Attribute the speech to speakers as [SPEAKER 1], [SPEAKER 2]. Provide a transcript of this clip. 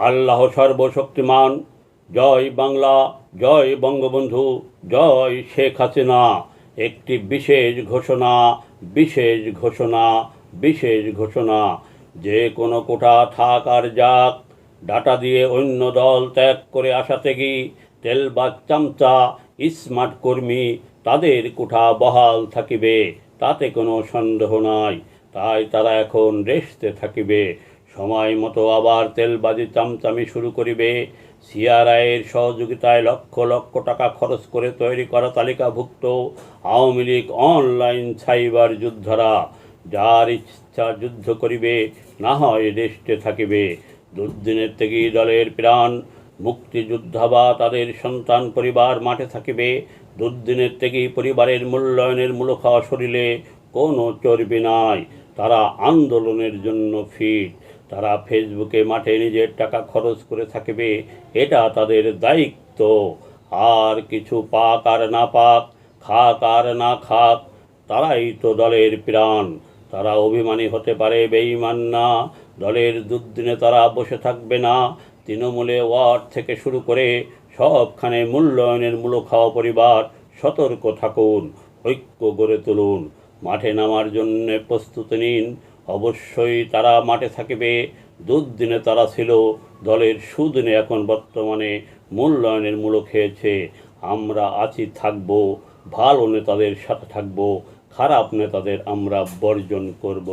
[SPEAKER 1] আল্লাহ সর্বশক্তিমান। জয় বাংলা, জয় বঙ্গবন্ধু, জয় শেখ হাসিনা। একটি বিশেষ ঘোষণা বিশেষ ঘোষণা বিশেষ ঘোষণা। যে কোনো কোটা থাক আর যাক, ডাটা দিয়ে অন্য দল ত্যাগ করে আসা থেকে তেল বা চামচা, স্মার্ট কর্মী, তাদের কোঠা বহাল থাকিবে, তাতে কোনো সন্দেহ নাই। তাই তারা এখন রেস্তে থাকিবে। সময় মতো আবার তেলবাজি চামচামি শুরু করিবে। সিআরআইয়ের সহযোগিতায় লক্ষ লক্ষ টাকা খরচ করে তৈরি করা তালিকাভুক্ত আওয়ামী লীগ অনলাইন সাইবার যোদ্ধারা, যার ইচ্ছা যুদ্ধ করিবে, না হয় রেস্টে থাকিবে। দুর্দিনের থেকেই দলের প্রাণ মুক্তিযোদ্ধা বা তাদের সন্তান পরিবার মাঠে থাকিবে। দুর্দিনের থেকেই পরিবারের মূল্যায়নের মূল খাওয়া শরীরে কোনো চর্বি নাই। তারা আন্দোলনের জন্য ফিট। তারা ফেসবুকে মাঠে নিজের টাকা খরচ করে থাকবে, এটা তাদের দায়িত্ব। আর কিছু পাক আর না পাক, খাক আর না খাক, তারাই তো দলের প্রাণ। তারা অভিমানী হতে পারে, বেঈমান না। দলের দুর্দিনে তারা বসে থাকবে না। তৃণমূলে ওয়ার্ড থেকে শুরু করে সবখানে মূল্যায়নের মূল খাওয়া পরিবার সতর্ক থাকুন, ঐক্য গড়ে তুলুন। মাঠে নামার জন্য প্রস্তুতি নিন। অবশ্যই তারা মাঠে থাকবে। দুর্দিনে তারা ছিল দলের সুদিনে, এখন বর্তমানে মূল্যায়নের মূলক হয়েছে আমরা আছি, থাকব। ভালো নেতাদের সাথে থাকব। খারাপ নেতাদের আমরা বর্জন করব।